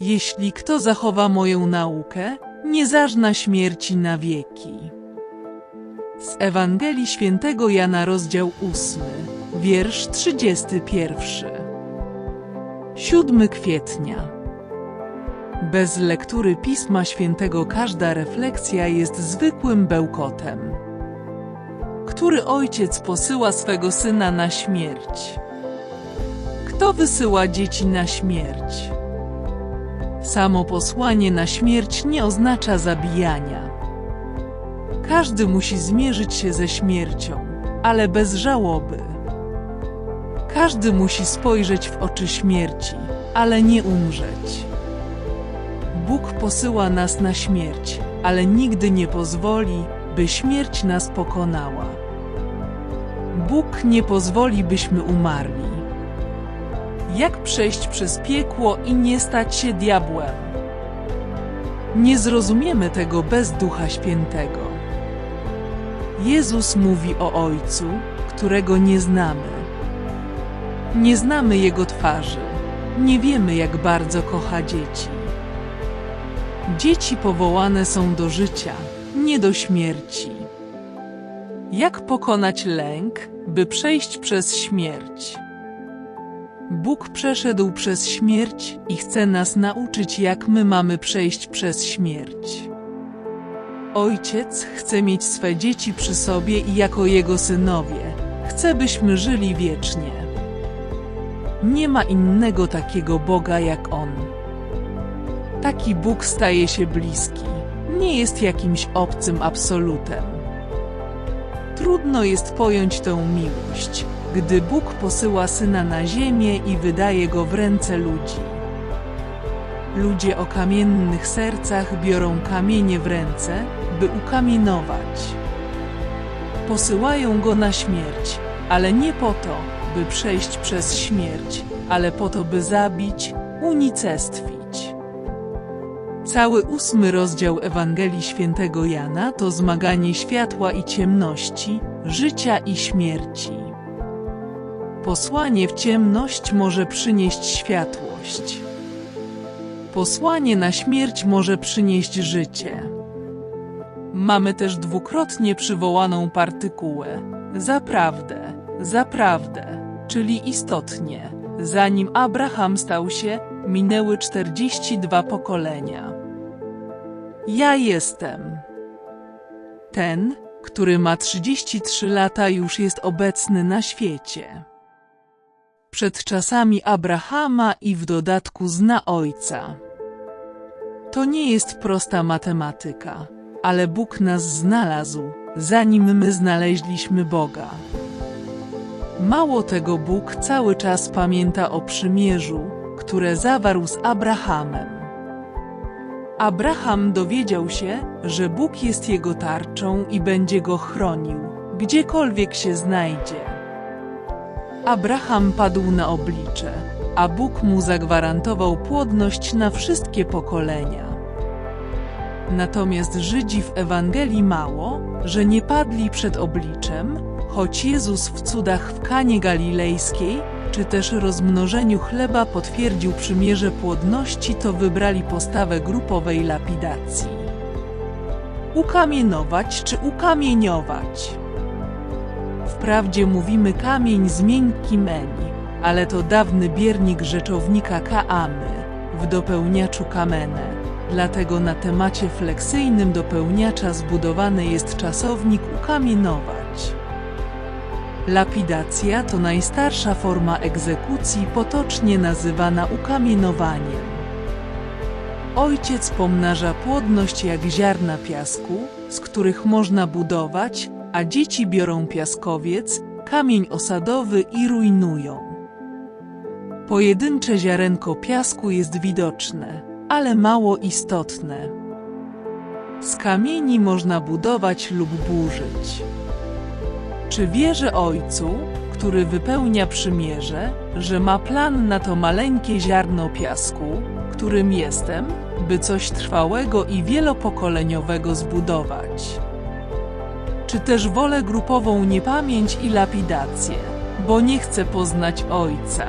Jeśli kto zachowa moją naukę, nie zażna śmierci na wieki. Z Ewangelii Świętego Jana rozdział 8, wiersz 31. 7 kwietnia. Bez lektury Pisma Świętego każda refleksja jest zwykłym bełkotem. Który ojciec posyła swego syna na śmierć? Kto wysyła dzieci na śmierć? Samo posłanie na śmierć nie oznacza zabijania. Każdy musi zmierzyć się ze śmiercią, ale bez żałoby. Każdy musi spojrzeć w oczy śmierci, ale nie umrzeć. Bóg posyła nas na śmierć, ale nigdy nie pozwoli, by śmierć nas pokonała. Bóg nie pozwoli, byśmy umarli. Jak przejść przez piekło i nie stać się diabłem? Nie zrozumiemy tego bez Ducha Świętego. Jezus mówi o Ojcu, którego nie znamy. Nie znamy Jego twarzy. Nie wiemy, jak bardzo kocha dzieci. Dzieci powołane są do życia, nie do śmierci. Jak pokonać lęk, by przejść przez śmierć? Bóg przeszedł przez śmierć i chce nas nauczyć, jak my mamy przejść przez śmierć. Ojciec chce mieć swe dzieci przy sobie i jako jego synowie chce, byśmy żyli wiecznie. Nie ma innego takiego Boga jak On. Taki Bóg staje się bliski, nie jest jakimś obcym absolutem. Trudno jest pojąć tę miłość, gdy Bóg posyła syna na ziemię i wydaje go w ręce ludzi. Ludzie o kamiennych sercach biorą kamienie w ręce, by ukamienować. Posyłają go na śmierć, ale nie po to, by przejść przez śmierć, ale po to, by zabić, unicestwić. Cały ósmy rozdział Ewangelii Świętego Jana to zmaganie światła i ciemności, życia i śmierci. Posłanie w ciemność może przynieść światłość. Posłanie na śmierć może przynieść życie. Mamy też dwukrotnie przywołaną partykułę zaprawdę, zaprawdę, czyli istotnie. Zanim Abraham stał się, minęły 42 pokolenia. Ja jestem. Ten, który ma 33 lata, już jest obecny na świecie. Przed czasami Abrahama i w dodatku zna Ojca. To nie jest prosta matematyka, ale Bóg nas znalazł, zanim my znaleźliśmy Boga. Mało tego, Bóg cały czas pamięta o przymierzu, które zawarł z Abrahamem. Abraham dowiedział się, że Bóg jest jego tarczą i będzie go chronił, gdziekolwiek się znajdzie. Abraham padł na oblicze, a Bóg mu zagwarantował płodność na wszystkie pokolenia. Natomiast Żydzi w Ewangelii mało, że nie padli przed obliczem, choć Jezus w cudach w Kanie Galilejskiej, czy też rozmnożeniu chleba potwierdził przymierze płodności, to wybrali postawę grupowej lapidacji. Ukamienować czy ukamieniować? Wprawdzie mówimy kamień z miękkim eni, ale to dawny biernik rzeczownika kaamy, w dopełniaczu kamene. Dlatego na temacie fleksyjnym dopełniacza zbudowany jest czasownik ukamienować. Lapidacja to najstarsza forma egzekucji potocznie nazywana ukamienowaniem. Ojciec pomnaża płodność jak ziarna piasku, z których można budować, a dzieci biorą piaskowiec, kamień osadowy i rujnują. Pojedyncze ziarenko piasku jest widoczne, ale mało istotne. Z kamieni można budować lub burzyć. Czy wierzę Ojcu, który wypełnia przymierze, że ma plan na to maleńkie ziarno piasku, którym jestem, by coś trwałego i wielopokoleniowego zbudować? Czy też wolę grupową niepamięć i lapidację, bo nie chcę poznać Ojca?